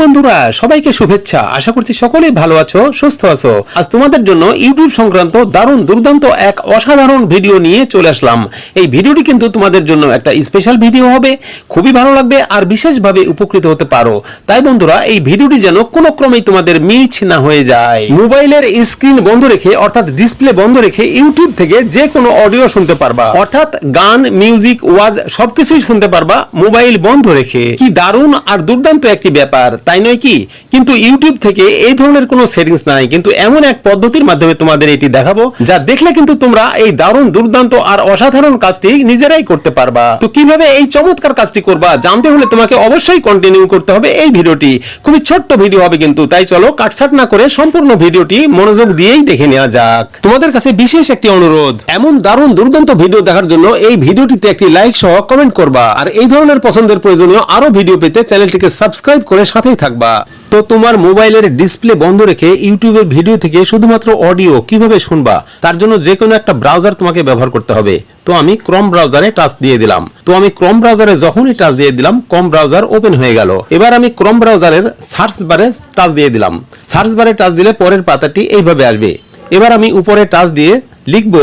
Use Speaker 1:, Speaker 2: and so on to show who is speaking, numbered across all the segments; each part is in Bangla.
Speaker 1: বন্ধুরা, সবাইকে শুভেচ্ছা। আশা করছি সকলেই ভালো আছো, সুস্থ আছো। আজ তোমাদের জন্য ইউটিউব সংক্রান্ত দারুণ দুর্দান্ত এক অসাধারণ ভিডিও নিয়ে চলে আসলাম। এই ভিডিওটি কিন্তু তোমাদের জন্য একটা স্পেশাল ভিডিও হবে। খুবই ভালো লাগবে আর বিশেষভাবে উপকৃত হতে পারো। তাই বন্ধুরা, এই ভিডিওটি যেন কোনো ক্রমেই তোমাদের মিছ না হয়ে যায়। মোবাইলের স্ক্রিন বন্ধ রেখে, অর্থাৎ ডিসপ্লে বন্ধ রেখে ইউটিউব থেকে যে কোনো অডিও শুনতে পারবা। অর্থাৎ গান মিউজিক ওয়াজ সবকিছুই শুনতে পারবা, মোবাইল বন্ধ রেখে। কি দারুণ আর দুর্দান্ত একটি ব্যাপার। তাই নয় কি? কিন্তু ইউটিউব থেকে এই ধরনের কোনো সেটিংস নাই, কিন্তু এমন এক পদ্ধতির মাধ্যমে তোমাদের এটি দেখাবো, যা দেখলে কিন্তু তোমরা এই দারুণ, দুর্দান্ত আর অসাধারণ কাজটি নিজেরাই করতে পারবা। তো কীভাবে এই চমৎকার কাজটি করবা, জানতে হলে তোমাকে অবশ্যই কন্টিনিউ করতে হবে এই ভিডিওটি। খুবই ছোট্ট ভিডিও হবে কিন্তু, তাই চলো কাটছাট না করে সম্পূর্ণ ভিডিওটি মনোযোগ দিয়েই দেখে নেওয়া যাক। তোমাদের কাছে বিশেষ একটি অনুরোধ, এমন দারুণ, দুর্দান্ত ভিডিও দেখার জন্য এই ভিডিওটিতে একটি লাইক সহ কমেন্ট করবা। আর এই ধরনের পছন্দের প্রয়োজনীয় আরও ভিডিও পেতে চ্যানেলটিকে সাবস্ক্রাইব করে সাথেই থাকবা। তো তোমার মোবাইলের ডিসপ্লে বন্ধ রেখে ইউটিউবের ভিডিও থেকে শুধুমাত্র অডিও কীভাবে শুনবা, তার জন্য যে কোনো একটা ব্রাউজার তোমাকে ব্যবহার করতে হবে। তো আমি ক্রম ব্রাউজারে টাচ দিয়ে দিলাম। তো আমি ক্রম ব্রাউজারে যখনই টাচ দিয়ে দিলাম, ক্রম ব্রাউজার ওপেন হয়ে গেল। এবার আমি ক্রম ব্রাউজারের সার্চ বারে টাচ দিয়ে দিলাম। সার্চ বারে টাচ দিলে পরের পাতাটি এইভাবে আসবে। এবার আমি উপরে টাচ দিয়ে লিখব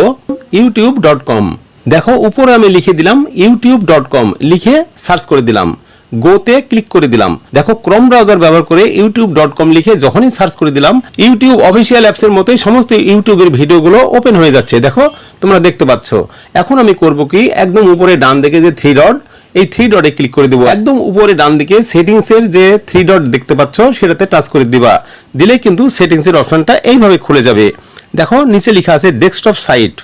Speaker 1: ইউটিউব ডট কম। দেখো, উপরে আমি লিখে দিলাম ইউটিউব ডট কম। লিখে সার্চ করে দিলাম। গোতে ক্লিক করে দিলাম। দেখো, ক্রম ব্রাউজার ব্যবহার করে ইউটিউব ডট কম লিখে যখনই সার্চ করে দিলাম, ইউটিউব অফিসিয়াল অ্যাপসের মতোই সমস্ত ইউটিউবের ভিডিওগুলো ওপেন হয়ে যাচ্ছে। দেখো, তোমরা দেখতে পাচ্ছ। এখন আমি করব কি, একদম উপরে ডান দিকে যে থ্রি ডট এই থ্রি ডটে ক্লিক করে দেবো। একদম উপরে ডান দিকে সেটিংস এর যে থ্রি ডট দেখতে পাচ্ছ, সেটাতে টাচ করে দিবা। দিলে কিন্তু সেটিংস এর অপশনটা এইভাবে খুলে যাবে। দেখো, নিচে লেখা আছে ডেস্কটপ সাইট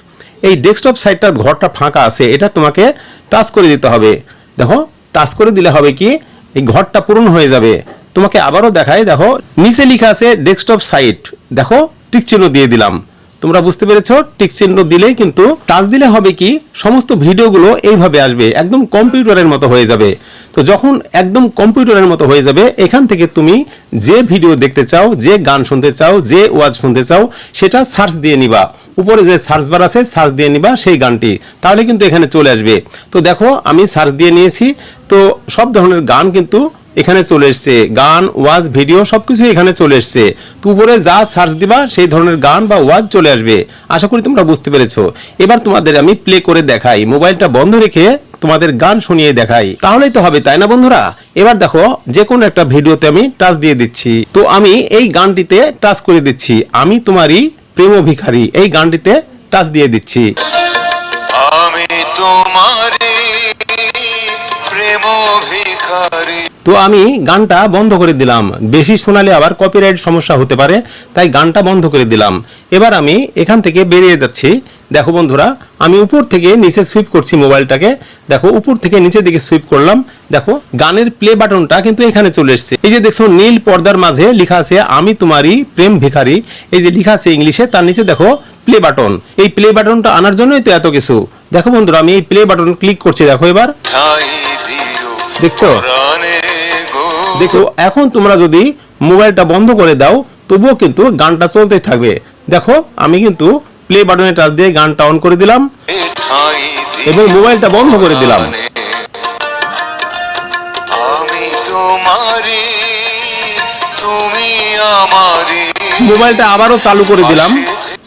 Speaker 1: এই ডেস্কটপ সাইটটা ঘরটা ফাঁকা আছে, এটা তোমাকে টাচ করে দিতে হবে। দেখো টাচ করে দিলে হবে কি, এই ঘরটা পূরণ হয়ে যাবে। তোমাকে আবারও দেখায় দেখো, নিচে লিখা আছে ডেস্কটপ সাইট দেখো টিক চিহ্ন দিয়ে দিলাম। তোমরা বুঝতে পেরেছ, টিক চিহ্ন দিলেই কিন্তু টাচ দিলে হবে কি, সমস্ত ভিডিওগুলো এইভাবে আসবে, একদম কম্পিউটারের মতো হয়ে যাবে। তো যখন একদম কম্পিউটারের মতো হয়ে যাবে, এখান থেকে তুমি যে ভিডিও দেখতে চাও, যে গান শুনতে চাও, যে ওয়াজ শুনতে চাও, সেটা সার্চ দিয়ে নিবা। উপরে যে সার্চ বার আছে, সার্চ দিয়ে নিবা সেই গানটি। তাহলে কিন্তু এখানে চলে আসবে। তো দেখো, আমি সার্চ দিয়ে নিয়েছি। তো সব ধরনের গান কিন্তু এখানে চলে এসছে। গান, ওয়াজ, ভিডিও সবকিছু এখানে চলে এসছে। তো উপরে যা সার্চ দিবা, সেই ধরনের গান বা ওয়াজ চলে আসবে। আশা করি তোমরা বুঝতে পেরেছ। এবার তোমাদের আমি প্লে করে দেখাই। মোবাইলটা বন্ধ রেখে তোমাদের গান শুনিয়ে দেখাই। তাহলেই তো হবে, তাই না বন্ধুরা? এবার দেখো যে কোনো একটা ভিডিওতে আমি টাচ দিয়ে দিচ্ছি। তো আমি এই গানটিতে টাচ করে দিচ্ছি। আমি তোমারই প্রেম ভিখারি এই গানটিতে টাচ দিয়ে দিচ্ছি।
Speaker 2: আমি তোমারি প্রেম ভিখারি
Speaker 1: তো আমি গানটা বন্ধ করে দিলাম। বেশি শোনালে আবার কপিরাইট সমস্যা হতে পারে, তাই গানটা বন্ধ করে দিলাম। এবার আমি এখান থেকে বেরিয়ে যাচ্ছি। দেখো বন্ধুরা, আমি উপর থেকে নিচে সুইপ করছি মোবাইলটাকে। দেখো, উপর থেকে নিচের দিকে সুইপ করলাম। দেখো, গানের প্লে বাটনটা কিন্তু এখানে চলে এসেছে। এই যে দেখছ, নীল পর্দার মাঝে লেখা আছে, আমি তোমারই প্রেম ভিখারি। এই যে লেখা আছে ইংলিশে, তার নিচে দেখো প্লে বাটন এই প্লে বাটনটা আনার জন্যই তো এত কিছু। দেখো বন্ধুরা, আমি এই প্লে বাটন ক্লিক করছি। দেখো এবার। দেখছ? দেখো এখন তোমরা যদি মোবাইলটা বন্ধ করে দাও তবুও কিন্তু গানটা চলতেই থাকবে। দেখো আমি কিন্তু প্লে বাটনে টাচ দিয়ে গানটা অন করে দিলাম এবং মোবাইলটা বন্ধ করে দিলাম। মোবাইলটা আবারও চালু করে দিলাম।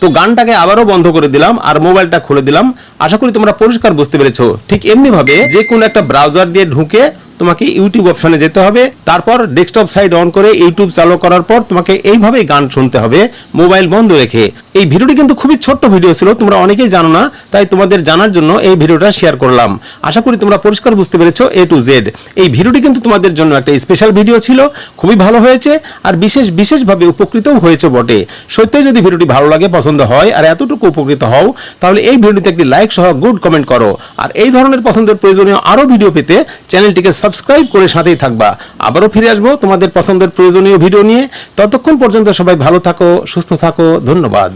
Speaker 1: তো গানটাকে আবারও বন্ধ করে দিলাম আর মোবাইলটা খুলে দিলাম। আশা করি তোমরা পরিষ্কার বুঝতে পেরেছ। ঠিক এমনি ভাবে যে কোনো একটা ব্রাউজার দিয়ে ঢুকে তোমাকে ইউটিউব অপশনে যেতে হবে। তারপর ডেস্কটপ সাইড অন করে ইউটিউব চালু করার পর তোমাকে এইভাবেই গান শুনতে হবে। মোবাইল বন্ধ রেখে। এই ভিডিওটি কিন্তু খুবই ছোট্ট ভিডিও ছিল, তোমরা অনেকেই জানো না, তাই তোমাদের জানার জন্য এই ভিডিওটা শেয়ার করলাম। আশা করি তোমরা পরিষ্কার বুঝতে পেরেছ এ টু জেড এই ভিডিওটি কিন্তু তোমাদের জন্য একটা স্পেশাল ভিডিও ছিল, খুবই ভালো হয়েছে, আর বিশেষ, বিশেষভাবে উপকৃতও হয়েছে বটে। সত্যি যদি ভিডিওটি ভালো লাগে, পছন্দ হয়, আর এতটুকু উপকৃত হও, তাহলে এই ভিডিওতে একটি লাইক সহ গুড কমেন্ট করো। আর এই ধরনের পছন্দের প্রয়োজনীয় আরও ভিডিও পেতে চ্যানেলটিকে সাবস্ক্রাইব করে সাথেই থাকবা। আবারও ফিরে আসব তোমাদের পছন্দের প্রয়োজনীয় ভিডিও নিয়ে। ততক্ষণ পর্যন্ত সবাই ভালো থাকো, সুস্থ থাকো, ধন্যবাদ।